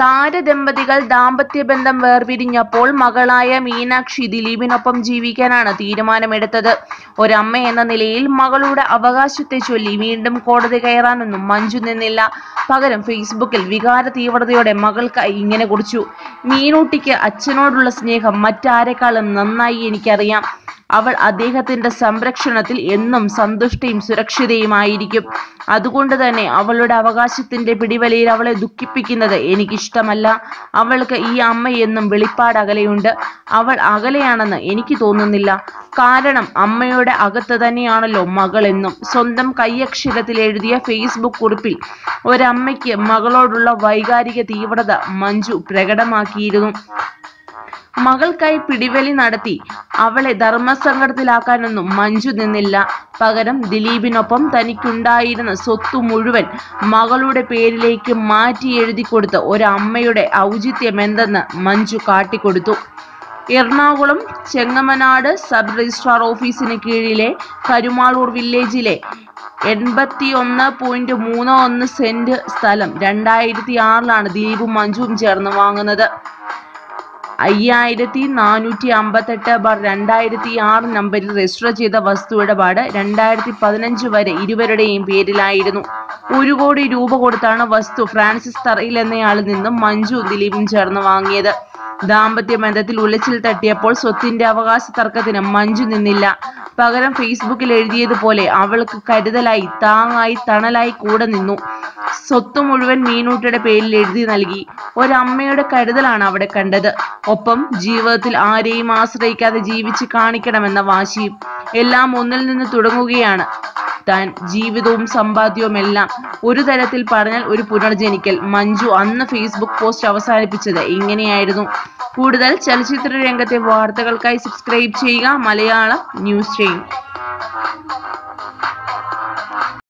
താരദമ്പതികൾ ദാമ്പത്യബന്ധം വേർപിരിഞ്ഞപ്പോൾ മകളായ മീനാക്ഷി ദിലീപിനൊപ്പം ജീവിക്കാനാണ് തീരുമാനമെടുത്തത്. ഒരമ്മ എന്ന നിലയിൽ മകളുടെ അവകാശത്തെ ചൊല്ലി വീണ്ടും കോടതി കയറാനൊന്നും മഞ്ജു നിന്നില്ല. പകരം ഫേസ്ബുക്കിൽ വികാര തീവ്രതയോടെ മകൾക്കായി ഇങ്ങനെ കുറിച്ചു. മീനൂട്ടിക്ക് അച്ഛനോടുള്ള സ്നേഹം മറ്റാരെക്കാളും നന്നായി എനിക്കറിയാം. അവൾ അദ്ദേഹത്തിന്റെ സംരക്ഷണത്തിൽ എന്നും സന്തുഷ്ടയും സുരക്ഷിതയുമായിരിക്കും. അതുകൊണ്ട് തന്നെ അവളുടെ അവകാശത്തിന്റെ പിടിവലിയിൽ അവളെ ദുഃഖിപ്പിക്കുന്നത് എനിക്കിഷ്ടമല്ല. അവൾക്ക് ഈ അമ്മ എന്നും വെളിപ്പാട് അകലെയുണ്ട്. അവൾ അകലെയാണെന്ന് എനിക്ക് തോന്നുന്നില്ല. കാരണം അമ്മയുടെ അകത്ത് തന്നെയാണല്ലോ എന്നും. സ്വന്തം കൈയക്ഷരത്തിൽ എഴുതിയ ഫേസ്ബുക്ക് കുറിപ്പിൽ ഒരമ്മയ്ക്ക് മകളോടുള്ള വൈകാരിക തീവ്രത മഞ്ജു പ്രകടമാക്കിയിരുന്നു. മകൾക്കായി പിടിവലി നടത്തി. അവളെ ധർമ്മസങ്കടത്തിലാക്കാനൊന്നും മഞ്ജു നിന്നില്ല. പകരം ദിലീപിനൊപ്പം തനിക്കുണ്ടായിരുന്ന സ്വത്തു മുഴുവൻ മകളുടെ പേരിലേക്ക് മാറ്റി എഴുതി കൊടുത്ത ഒരമ്മയുടെ ഔചിത്യം എന്തെന്ന് മഞ്ജു കാട്ടിക്കൊടുത്തു. എറണാകുളം ചെങ്ങമനാട് സബ് രജിസ്ട്രാർ ഓഫീസിന് കീഴിലെ കരുമാളൂർ വില്ലേജിലെ എൺപത്തി ഒന്ന് പോയിന്റ് മൂന്ന് ഒന്ന് സെന്റ് സ്ഥലം രണ്ടായിരത്തി ആറിലാണ് ദിലീപും മഞ്ജുവും ചേർന്ന് വാങ്ങുന്നത്. അയ്യായിരത്തി നാനൂറ്റി അമ്പത്തെട്ട് ബാർ രണ്ടായിരത്തി ആറ് നമ്പറിൽ രജിസ്റ്റർ ചെയ്ത വസ്തു ഇടപാട് രണ്ടായിരത്തി പതിനഞ്ച് വരെ ഇരുവരുടെയും പേരിലായിരുന്നു. ഒരു കോടി രൂപ കൊടുത്താണ് വസ്തു ഫ്രാൻസിസ് തറയിൽ എന്നയാളിൽ നിന്നും മഞ്ജു ദിലീപും ചേർന്ന് വാങ്ങിയത്. ദാമ്പത്യ ബന്ധത്തിൽ ഉലച്ചിൽ തട്ടിയപ്പോൾ സ്വത്തിന്റെ അവകാശ തർക്കത്തിന് മഞ്ജു നിന്നില്ല. പകരം ഫേസ്ബുക്കിൽ എഴുതിയതുപോലെ അവൾക്ക് കരുതലായി താങ്ങായി തണലായി കൂടെ നിന്നു. സ്വത്ത് മുഴുവൻ മീനൂട്ടിയുടെ പേരിൽ എഴുതി നൽകി. ഒരമ്മയുടെ കരുതലാണ് അവിടെ കണ്ടത്. ഒപ്പം ജീവിതത്തിൽ ആരെയും ആശ്രയിക്കാതെ ജീവിച്ച് കാണിക്കണമെന്ന വാശിയും എല്ലാം ഒന്നിൽ നിന്ന് തുടങ്ങുകയാണ്. താൻ ജീവിതവും സമ്പാദ്യവും എല്ലാം ഒരു തരത്തിൽ പറഞ്ഞാൽ ഒരു പുനർജനിക്കൽ. മഞ്ജു അന്ന് ഫേസ്ബുക്ക് പോസ്റ്റ് അവസാനിപ്പിച്ചത് ഇങ്ങനെയായിരുന്നു. കൂടുതൽ ചലച്ചിത്ര രംഗത്തെ വാർത്തകൾക്കായി സബ്സ്ക്രൈബ് ചെയ്യുക. മലയാളം ന്യൂസ് ചെയ്യും